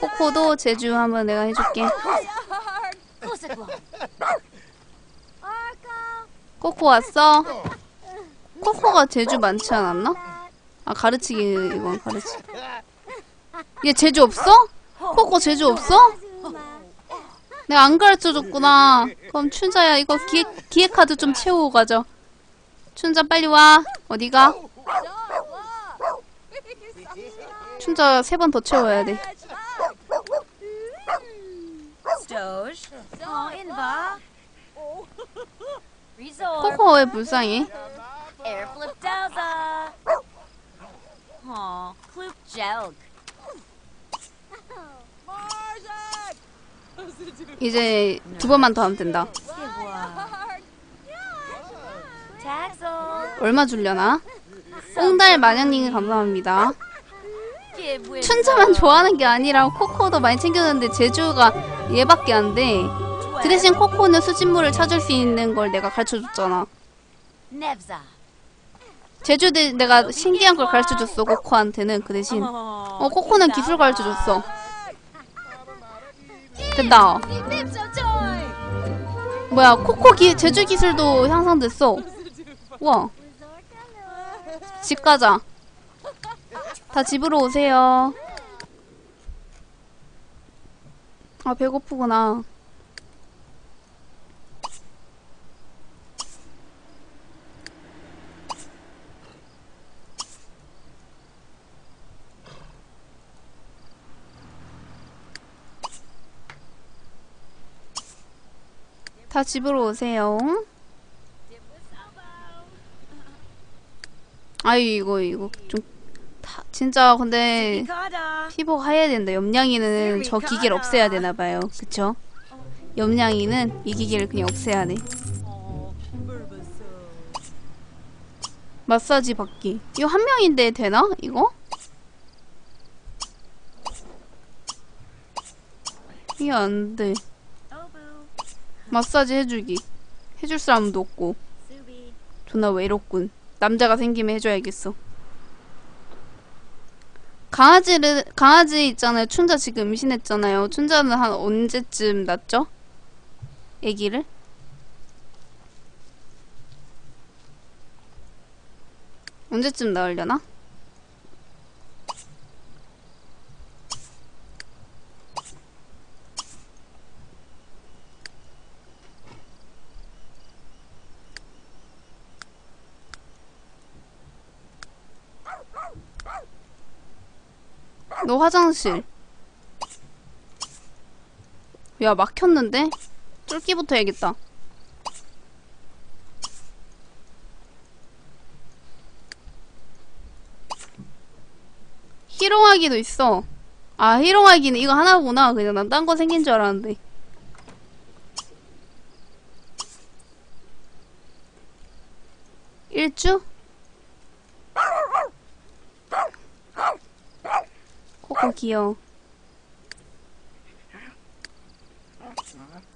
코코도 제주 한번 내가 해줄게. 코코 왔어? 코코가 제주 많지 않았나? 아 가르치기 이건 가르치. 얘 제주 없어? 코코 제주 없어? 내가 안 가르쳐줬구나. 그럼 춘자야 이거 기획 기획 카드 좀 채우고 가자. 춘자 빨리 와. 어디가? 춘자 세 번 더 채워야 돼. Oh, Inva. Resort. 코코 왜 불쌍해? Air flip Dowza. Aw, Kloop Jelg. 이제 두 번만 더 하면 된다. 얼마 줄려나? 뽕달 마냥님 감사합니다. 춘자만 좋아하는 게 아니라 코코도 많이 챙겨줬는데 제주가 얘밖에 안 돼. 그 대신 코코는 수집물을 찾을 수 있는 걸 내가 가르쳐줬잖아. Nevza. 제주 대 내가 신기한 걸 가르쳐줬어 코코한테는 그 대신. 어 코코는 기술 가르쳐줬어. 됐다. 뭐야 코코 기 제주 기술도 향상됐어. 와. 집 가자. 다 집으로 오세요. 아 배고프구나. 다 집으로 오세요. 아이 이거 이거 좀 타, 진짜 근데. 피부가 하얘야 된다. 염량이는 저 기계를 없애야 되나 봐요. 그쵸? 염량이는 이 기계를 그냥 없애야 돼. 마사지 받기. 이거 한 명인데 되나? 이거? 이게 안 돼. 마사지 해주기. 해줄 사람도 없고. 존나 외롭군. 남자가 생기면 해줘야겠어. 강아지를 강아지 있잖아요. 춘자 지금 임신했잖아요. 춘자는 한 언제쯤 낳죠? 아기를? 언제쯤 낳으려나? 너 화장실. 야, 막혔는데? 뚫기부터 해야겠다. 희롱하기도 있어. 아, 희롱하기는 이거 하나구나. 그냥 난 딴 거 생긴 줄 알았는데. 일주? 코코 귀여워.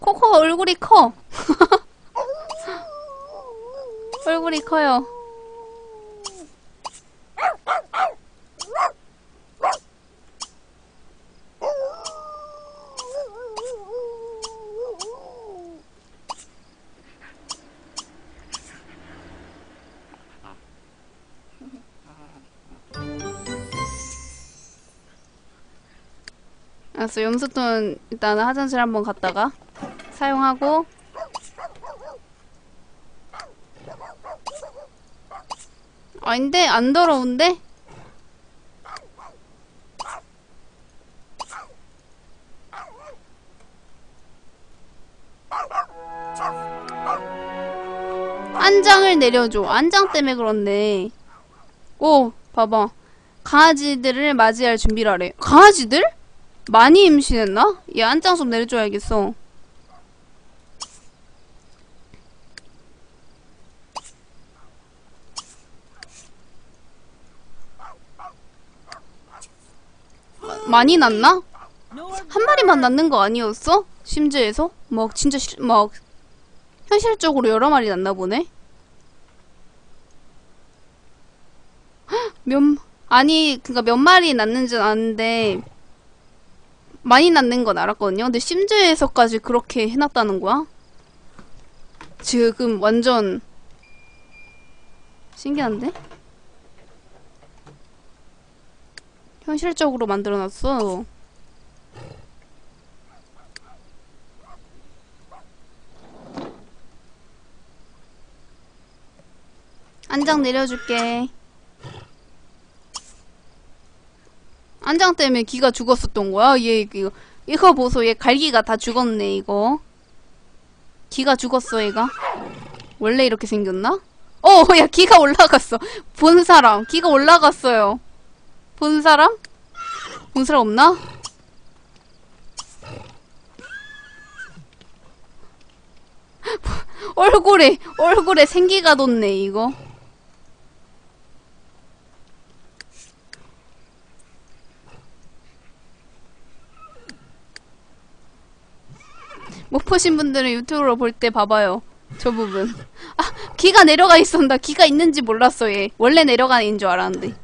코코가 얼굴이 커. 얼굴이 커요. 알았어, 염소돈 일단은 화장실 한번 갔다가 사용하고 아닌데? 안 더러운데? 안장을 내려줘. 안장 때문에 그런데. 오, 봐봐. 강아지들을 맞이할 준비를 하래. 강아지들? 많이 임신했나? 얘 안장 좀 내려줘야겠어. 마- 많이 났나? 한 마리만 낳는 거 아니었어? 심지에서? 막 진짜 실, 막 현실적으로 여러 마리 낳나 보네. 헉, 몇 아니 그니까 몇 마리 낳는지는 아는데 많이 낳는 건 알았거든요. 근데 심즈에서까지 그렇게 해놨다는 거야? 지금 완전 신기한데? 현실적으로 만들어놨어. 안장 내려줄게. 안장 때문에 기가 죽었었던 거야. 얘 이거 이거 보소. 얘 갈기가 다 죽었네 이거. 기가 죽었어 얘가. 원래 이렇게 생겼나? 어, 야 기가 올라갔어. 본 사람 기가 올라갔어요. 본 사람? 본 사람 없나? 얼굴에 얼굴에 생기가 돋네 이거. 못 보신 분들은 유튜브로 볼 때 봐봐요. 저 부분. 아, 기가 내려가 있었다. 기가 있는지 몰랐어, 얘. 원래 내려가는 줄 알았는데.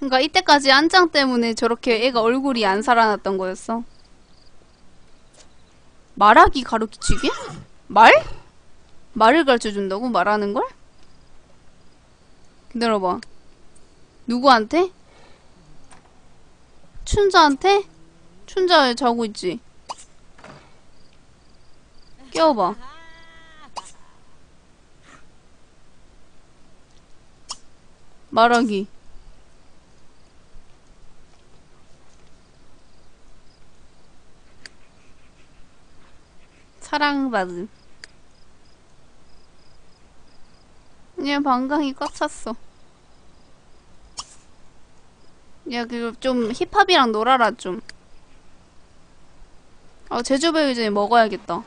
그니까 이때까지 안장 때문에 저렇게 애가 얼굴이 안 살아났던 거였어. 말하기 가르치기? 말? 말을 가르쳐 준다고? 말하는 걸? 기다려봐. 누구한테? 춘자한테? 춘자 왜 자고 있지? 깨워봐. 말하기. 사랑받음. 얘 방광이 꽉 찼어. 야, 그, 좀, 힙합이랑 놀아라, 좀. 아, 제주 배기 전에 먹어야겠다.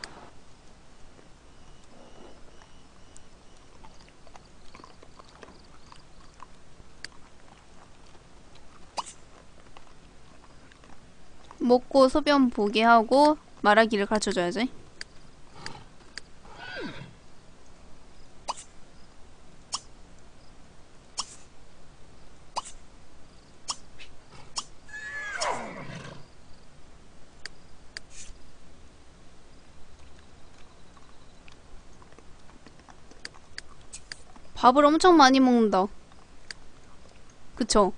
먹고 소변 보게 하고 말하기를 가르쳐줘야지. 밥을 엄청 많이 먹는다. 그쵸?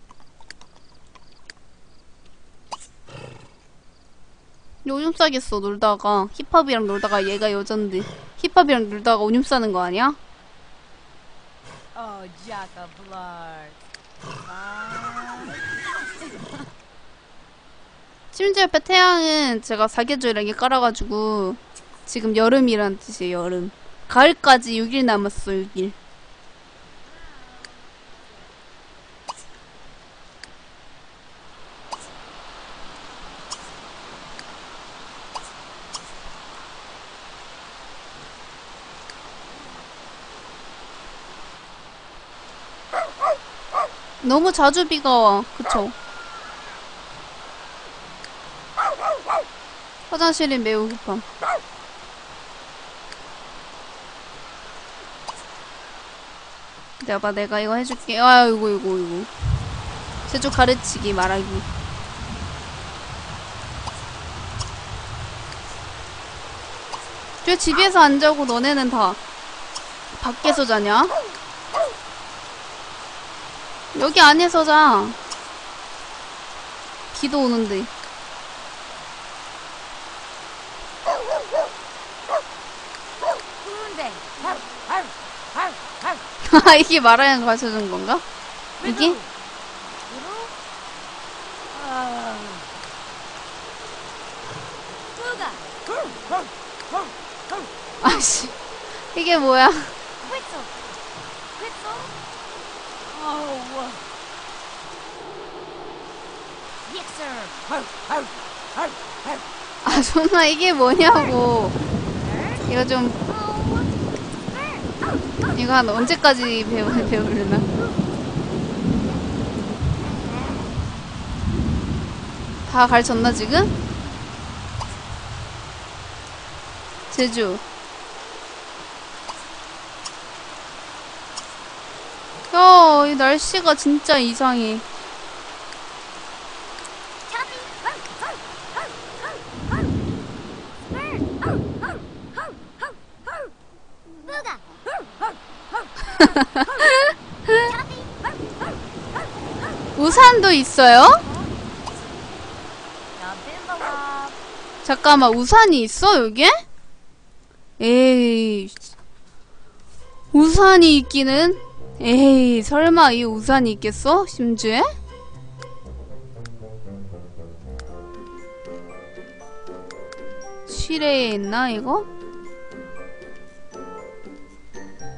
오줌 싸겠어 놀다가 힙합이랑 놀다가 얘가 여잔데 힙합이랑 놀다가 오줌 싸는 거 아니야? Oh, Jack of Lard. 심지어 옆에 태양은 제가 사계절이랑 깔아가지고 지금 여름이란 뜻이에요 여름 가을까지 6일 남았어 6일 너무 자주 비가 와 그쵸? 화장실이 매우 급함. 내가 봐, 내가 이거 해줄게. 아, 이거, 이거, 이거. 제주 가르치기, 말하기. 왜 집에서 안 자고 너네는 다 밖에서 자냐? 여기 안에서 자. 비도 오는데. 아, 이게 말하는 거 가르쳐준 건가? 이게? Ah. 아씨. 이게 뭐야. Oh. 아, 존나 이게 뭐냐고. 이거 좀, Oh. 이거 한 언제까지 배우, 배우려나? 다 가르쳤나 지금? 제주 야, 이 날씨가 진짜 이상해. 우산도 있어요? 잠깐만, 우산이 있어, 여기에? 에이. 우산이 있기는? 에이, 설마 이 우산이 있겠어? 심주에? 실내에 있나, 이거?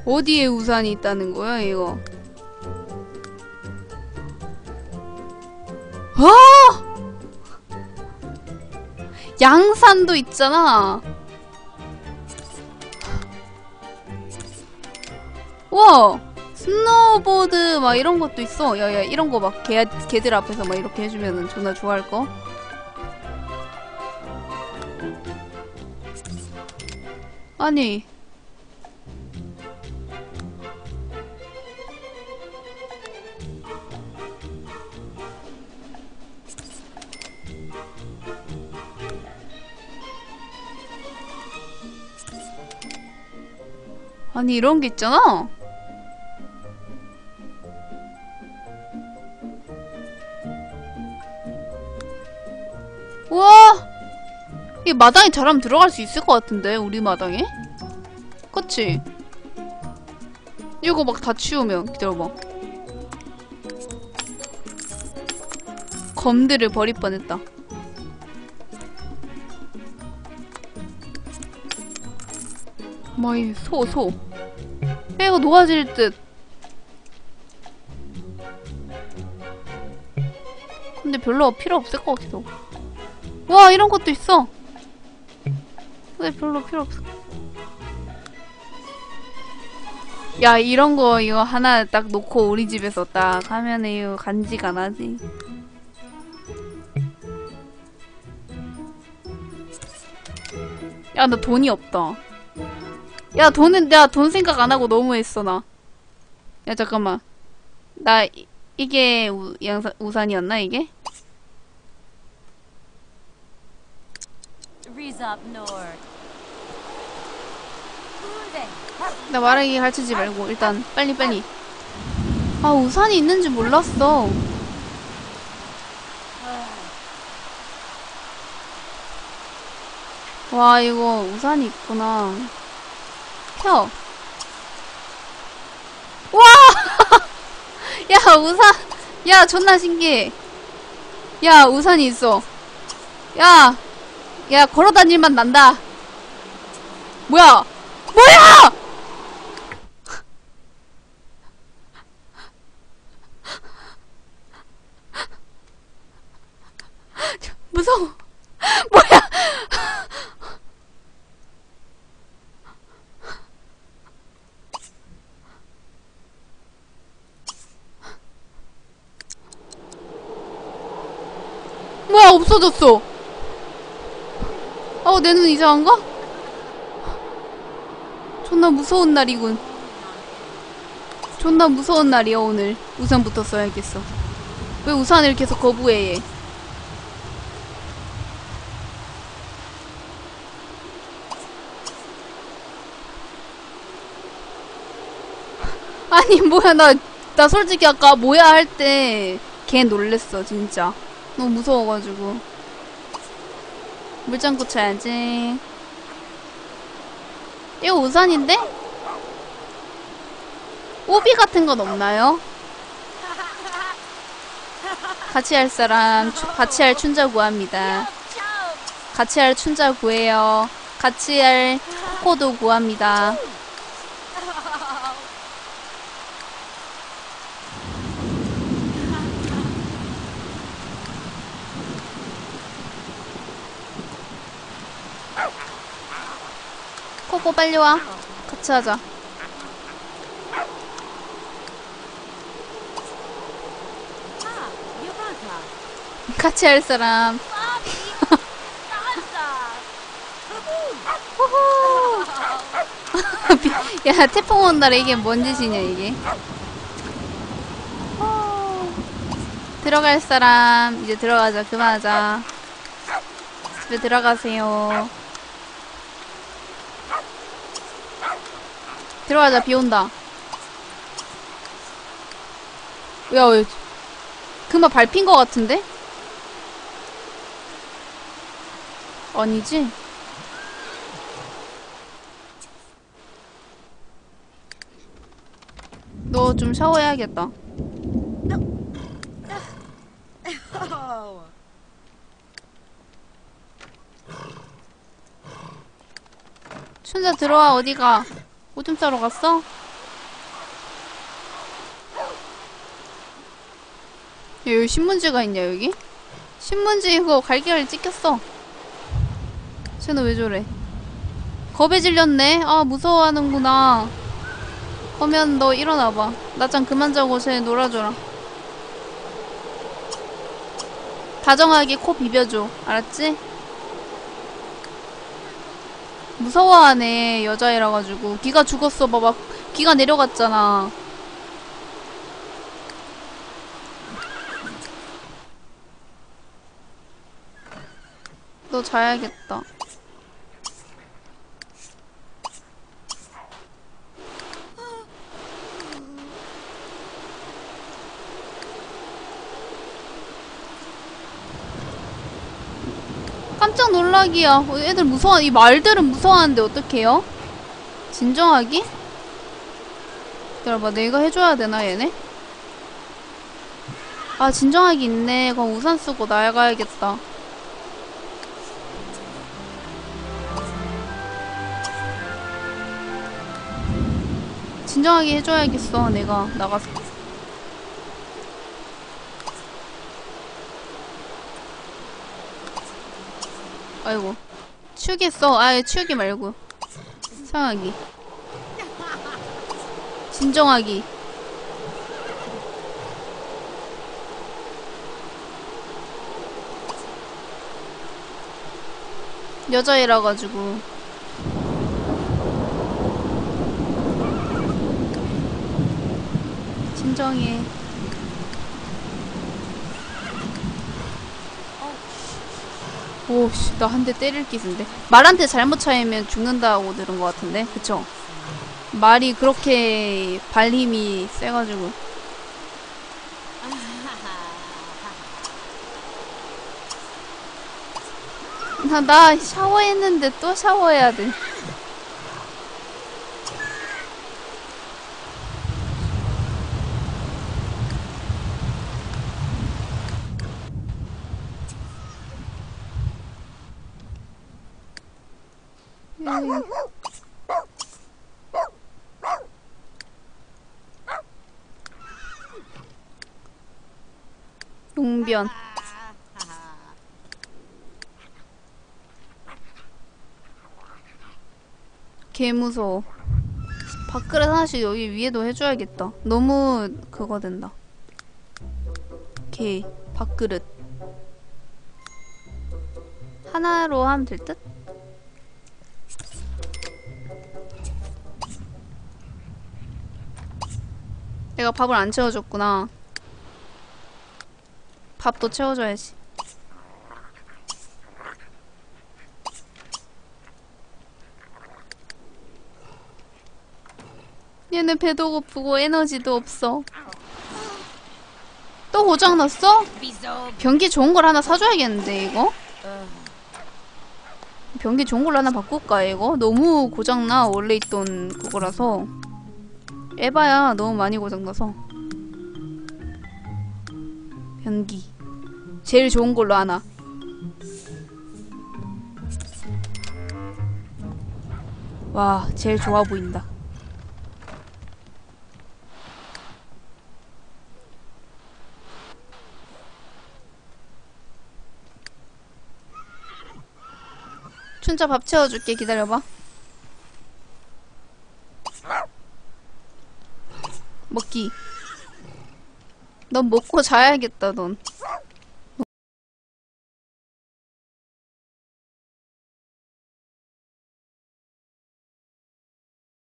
어디에 우산이 있다는 거야, 이거? 아! 양산도 있잖아. 와! 스노보드 막 이런 것도 있어. 야야 이런 거 막 개, 개들 앞에서 막 이렇게 해주면은 존나 좋아할 거. 아니 아니 이런 게 있잖아. 이 마당에 잘하면 들어갈 수 있을 것 같은데, 우리 마당에? 그치? 이거 막 다 치우면, 기다려봐. 검들을 버릴 뻔했다. 뭐이 소, 소. 빼고 녹아질 듯. 근데 별로 필요 없을 것 같기도. 와, 이런 것도 있어. 근데 별로 필요 없어. 야, 이런 거 이거 하나 딱 놓고 우리 집에서 딱 하면은 이거 간지가 나지. 야, 나 돈이 없다. 야, 돈은 내가 돈 생각 안 하고 너무 했어, 나. 야, 잠깐만. 나, 이, 이게 우, 양사, 우산이었나, 이게? 나 말하기 가르치지 말고, 일단, 빨리, 빨리. 아, 우산이 있는지 몰랐어. 와, 이거 우산이 있구나. 켜. 와! 야, 우산. 야, 존나 신기해. 야, 우산이 있어. 야! 야, 걸어 다닐만 난다. 뭐야! 무서워. 뭐야? 없어졌어. 어, 내 눈 이상한가? 존나 무서운 날이군. 존나 무서운 날이야 오늘. 우산부터 써야겠어. 왜 우산을 계속 거부해 얘? 아니 뭐야 나 나 솔직히 아까 뭐야 할 때 걔 놀랬어 진짜 너무 무서워가지고. 물장구 쳐야지. 이거 우산인데? 오비 같은 건 없나요? 같이 할 사람 추- 같이 할 춘자 구합니다. 같이 할 춘자 구해요. 같이 할 코도 구합니다 코코 빨리 와. 같이 하자. 같이 할 사람. 비- 야, 태풍 온다. 이게 뭔 짓이냐, 이게. 어. 들어갈 사람. 이제 들어가자. 그만하자. 집에 들어가세요. 들어가자. 비 온다. 야, 왜. 금방 밟힌 것 같은데? 아니지? 너 좀 샤워해야겠다. 춘자 들어와 어디가? 오줌 싸러 갔어? 야, 여기 신문지가 있냐 여기? 신문지 이거 갈기갈 찍혔어. 쟤는 왜 저래? 겁에 질렸네. 아 무서워하는구나. 그러면 너 일어나봐. 낮잠 그만 자고 쟤 놀아줘라. 다정하게 코 비벼줘. 알았지? 무서워하네 여자애라 가지고. 기가 죽었어. 봐봐 기가 내려갔잖아. 너 자야겠다 놀라기야. 어, 애들 무서워. 이 말들은 무서워하는데 어떡해요? 진정하기? 기다려봐. 내가 해줘야 되나, 얘네? 아, 진정하기 있네. 그럼 우산 쓰고 나가야겠다. 진정하게 해줘야겠어. 내가 나가서. 아이고. 치우기 써. 아예 치우기 말고. 상하기. 진정하기. 여자애라 가지고. 진정해 오씨 나 한 대 때릴 기세인데. 말한테 잘못 차이면 죽는다고 들은 것 같은데. 그쵸? 말이 그렇게 발힘이 세가지고. 나, 나 샤워했는데 또 샤워해야 돼 음. 용변 개 무서워 밥그릇 하나씩 여기 위에도 해줘야겠다 너무 그거 된다 개 밥그릇 하나로 하면 될 듯? 내가 밥을 안 채워줬구나. 밥도 채워줘야지. 얘네 배도 고프고 에너지도 없어. 또 고장났어? 변기 좋은 걸 하나 사줘야겠는데, 이거? 변기 좋은 걸로 하나 바꿀까, 이거? 너무 고장나, 원래 있던 그거라서. 에바야 너무 많이 고장나서. 변기. 제일 좋은 걸로 하나. 와 제일 좋아 보인다. 춘자 밥 채워줄게 기다려봐 먹기. 넌 먹고 자야겠다, 넌.